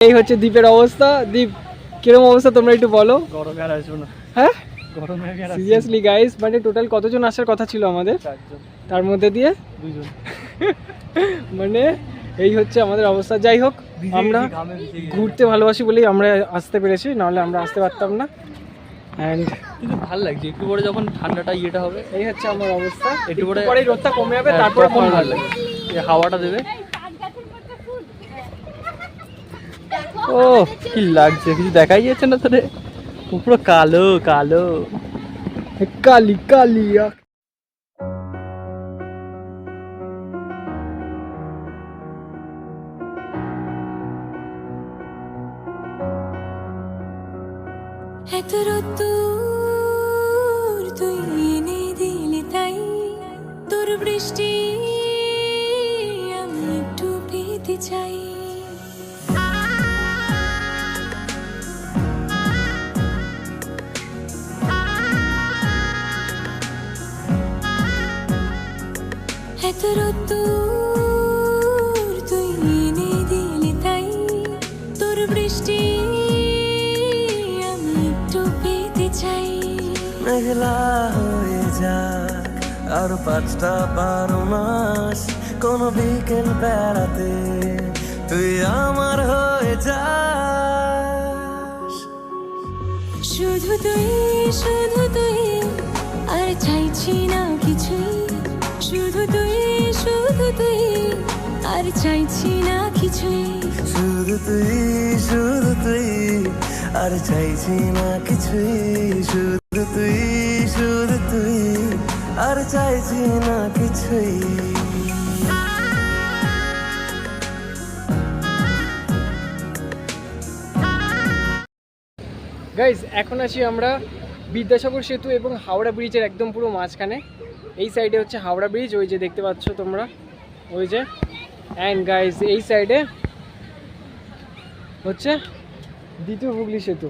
এই হচ্ছে দ্বীপের অবস্থা। দ্বীপ কীরকম অবস্থা তোমরা একটু বলো? গরমে আর আসব না। হ্যাঁ? গরমে সিরিয়াসলি গাইস মানে টোটাল কতজন আসার কথা ছিল আমাদের? তার মধ্যে দিয়ে? দুজন মানে এই হচ্ছে আমাদের অবস্থা। যাই হোক আমরা ঘুরতে ভালোবাসি বলেই আমরা আসতে পেরেছি নাহলে আমরা আসতে পারতাম না। অ্যান্ড কিন্তু ভালো লাগছে একটু পরে যখন ঠান্ডাটা ইয়েটা হবে এই হচ্ছে আমার অবস্থা। একটু একটু পরে- পরে রোদটা কমে যাবে হ্যাঁ, তারপরে মন ভালো ভালো লাগবে। হাওয়াটা দেবে। ও কি লাগছে? কিছু দেখাই যাচ্ছে না তোরে পুরো কালো কালো। কালি কালি এত রোদ্দুর তুই এনে দিলি তাই। তোর বৃষ্টি রোদ্দুর তুই এনে দিলি তাই। তোর বৃষ্টি আমি একটু পেতে চাই। মেঘলা হয়ে যাক আর পাঁচটা বারো মাস কোনো বিকেল বেড়াতে তুই আমার হয়ে যাস। শুধু তুই শুধু তুই আর চাইছি না কিছুই। শুধু তুই শুধু তুই আর চাইছি না কিছুই। শুধু তুই শুধু তুই আর চাইছি না কিছুই। শুধু তুই শুধু তুই আর চাইছি না কিছুই। গাইজ এখন আছি আমরা বিদ্যাসাগর সেতু এবং হাওড়া ব্রিজের একদম পুরো মাঝখানে। এই সাইডে হচ্ছে হাওড়া ব্রিজ ওই যে দেখতে পাচ্ছ তোমরা? ওই যে। অ্যান্ড গাইজ এই সাইডে হচ্ছে দ্বিতীয় হুগলি সেতু।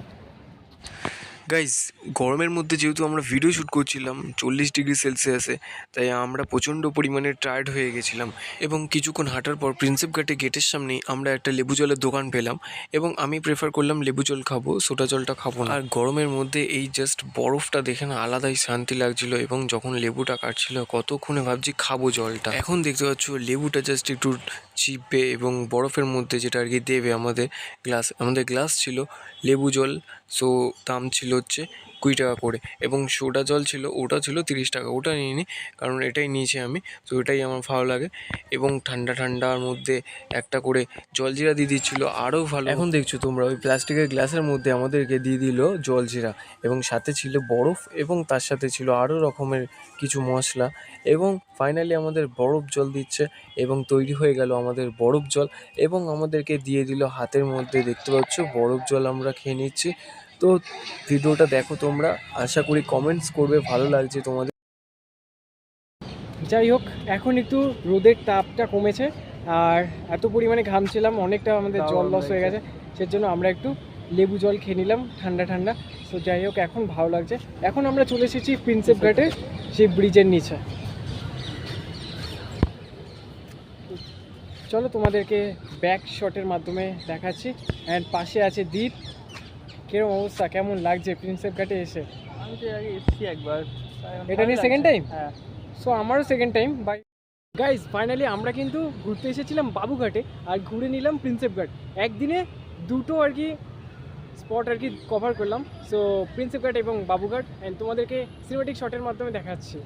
গাইজ গরমের মধ্যে যেহেতু আমরা ভিডিও শ্যুট করছিলাম চল্লিশ ডিগ্রি সেলসিয়াসে তাই আমরা প্রচণ্ড পরিমাণে টায়ার্ড হয়ে গেছিলাম এবং কিছুক্ষণ হাঁটার পর প্রিন্সেপ ঘাটে গেটের সামনেই আমরা একটা লেবু জলের দোকান পেলাম এবং আমি প্রেফার করলাম লেবু জল খাব সোটা জলটা খাব না। আর গরমের মধ্যে এই জাস্ট বরফটা দেখে না আলাদাই শান্তি লাগছিল এবং যখন লেবুটা কাটছিল কতক্ষণে ভাবছি খাব জলটা। এখন দেখতে পাচ্ছ লেবুটা জাস্ট একটু চিপবে এবং বরফের মধ্যে যেটা আর কি দেবে আমাদের গ্লাস আমাদের গ্লাস ছিল লেবু জল সো দাম ছিল হচ্ছে কুড়ি টাকা করে এবং সোডা জল ছিল, ওটা ছিল তিরিশ টাকা। ওটা নিইনি, কারণ এটাই নিয়েছি আমি, তো এটাই আমার ভালো লাগে। এবং ঠান্ডা ঠান্ডার মধ্যে একটা করে জলজিরা দিয়ে দিচ্ছিল, আরও ভালো। এখন দেখছ তোমরা, ওই প্লাস্টিকের গ্লাসের মধ্যে আমাদেরকে দিয়ে দিল জলজিরা এবং সাথে ছিল বরফ, এবং তার সাথে ছিল আরও রকমের কিছু মশলা, এবং ফাইনালি আমাদের বরফ জল দিচ্ছে, এবং তৈরি হয়ে গেল আমাদের বরফ জল, এবং আমাদেরকে দিয়ে দিল হাতের মধ্যে, দেখতে পাচ্ছ? বরফ জল আমরা খেয়ে নিচ্ছি। তো ভিডিওটা দেখো তোমরা। আশা করি কমেন্টস করবে, ভালো লাগছে তোমাদের। যাই হোক, এখন একটু রোদের তাপটা কমেছে, আর এত পরিমাণে ঘামছিলাম, অনেকটা আমাদের জল লস হয়ে গেছে। সেজন্য আমরা একটু লেবু জল খেয়ে নিলাম, ঠান্ডা ঠান্ডা। তো যাই হোক, এখন ভালো লাগছে। এখন আমরা চলে এসেছি প্রিন্সেপ ঘাটে, সেই ব্রিজের নিচে। চলো তোমাদেরকে ব্যাক শটের মাধ্যমে দেখাচ্ছি। অ্যান্ড পাশে আছে দ্বীপ। কীরকম অবস্থা? কেমন লাগছে প্রিন্সেপ ঘাটে এসে? আমি তো আগে এসেছি একবার। এটা নিয়ে second time? হ্যাঁ। সো আমারও second time bye guys finally আমরা কিন্তু ঘুরতে এসেছিলাম বাবুঘাটে আর ঘুরে নিলাম প্রিন্সেপ ঘাট একদিনে দুটো আর কি স্পট আর কি কভার করলাম। সো প্রিন্সেপ ঘাট এবং বাবুঘাট অ্যান্ড তোমাদেরকে সিনেমেটিক শটের মাধ্যমে দেখাচ্ছি।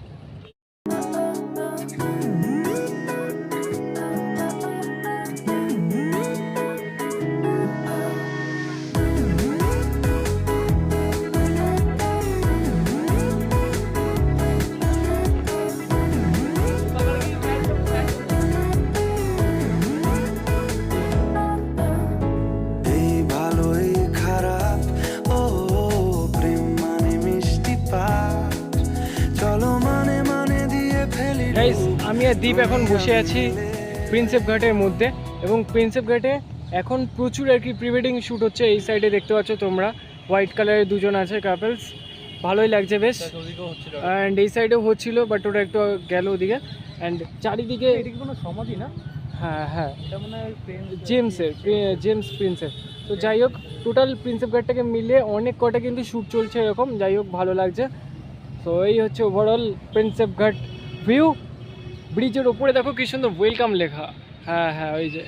আর দ্বীপ এখন বসে আছি প্রিন্সেপ ঘাটের মধ্যে এবং প্রিন্সেপ ঘাটে এখন প্রচুর আর কি প্রি ওয়েডিং শ্যুট হচ্ছে এই সাইডে দেখতে পাচ্ছ তোমরা। হোয়াইট কালারের দুজন আছে কাপলস ভালোই লাগছে বেশ। অ্যান্ড এই সাইডেও হচ্ছিল বাট ওটা একটু গেল ওদিকে। অ্যান্ড চারিদিকে এটা কি কোনো সমাধি না? হ্যাঁ হ্যাঁ। জেমসের জেমস প্রিন্সেপ তো যাই হোক টোটাল প্রিন্সেপ ঘাটটাকে মিলিয়ে অনেক কটা কিন্তু শ্যুট চলছে এরকম। যাই হোক ভালো লাগছে। তো এই হচ্ছে ওভারঅল প্রিন্সেপ ঘাট ভিউ ব্রিজের ওপরে দেখো কি সুন্দর ওয়েলকাম লেখা। হ্যাঁ হ্যাঁ ওই যে।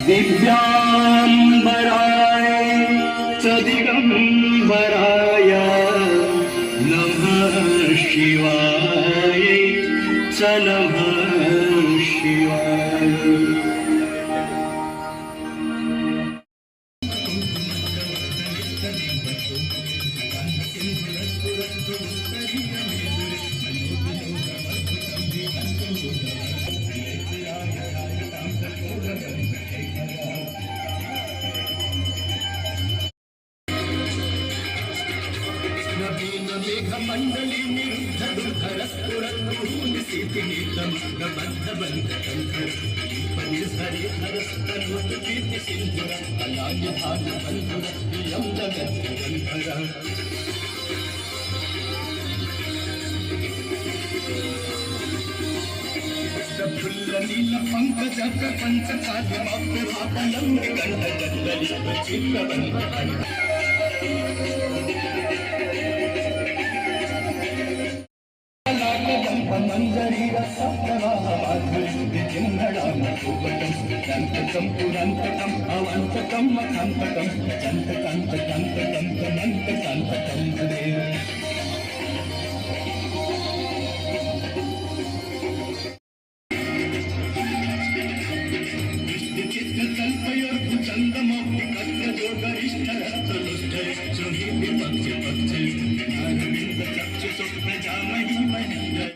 দিব্যা ಮೇಘ ಮಂಡಳಿ ನಿರುದ್ಧರು ಕರಸ್ಪುರಕ್ಕೂ ನಿಸಿತಿ ನಿರ್ಗಮನ ಬಂಧ ಬಂಧ ಕಂಕಣ ಸರಿ ಕರಸ್ತನು ಕೀರ್ತಿ ಸಿಂಧುರ ಕಲಾಯ ಭಾಗ ಬಂಧುರ ಪ್ರಿಯಂ ಜಗತ್ ಗಂಧರ నీల పంకజ ప్రపంచ కావ్యమాపలం గంట గంటలి చిల్లవంత సంపురంతకం అవంతకం అకంతకం కంతకంతకంతకంతకంతకంతకం కల్పయోర్పు చందమప్పు కత్త జోగ ఇష్టరత్నుష్ట సుహీతి పక్ష పక్ష నాగవింద కక్ష స్వప్న జామహి మనీయ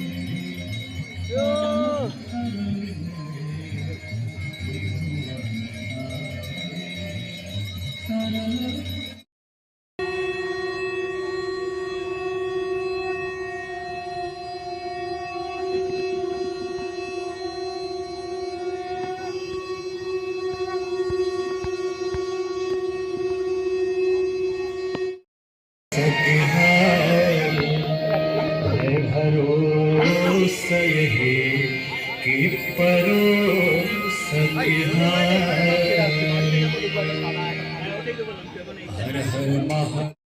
कि परोसा हर हर महा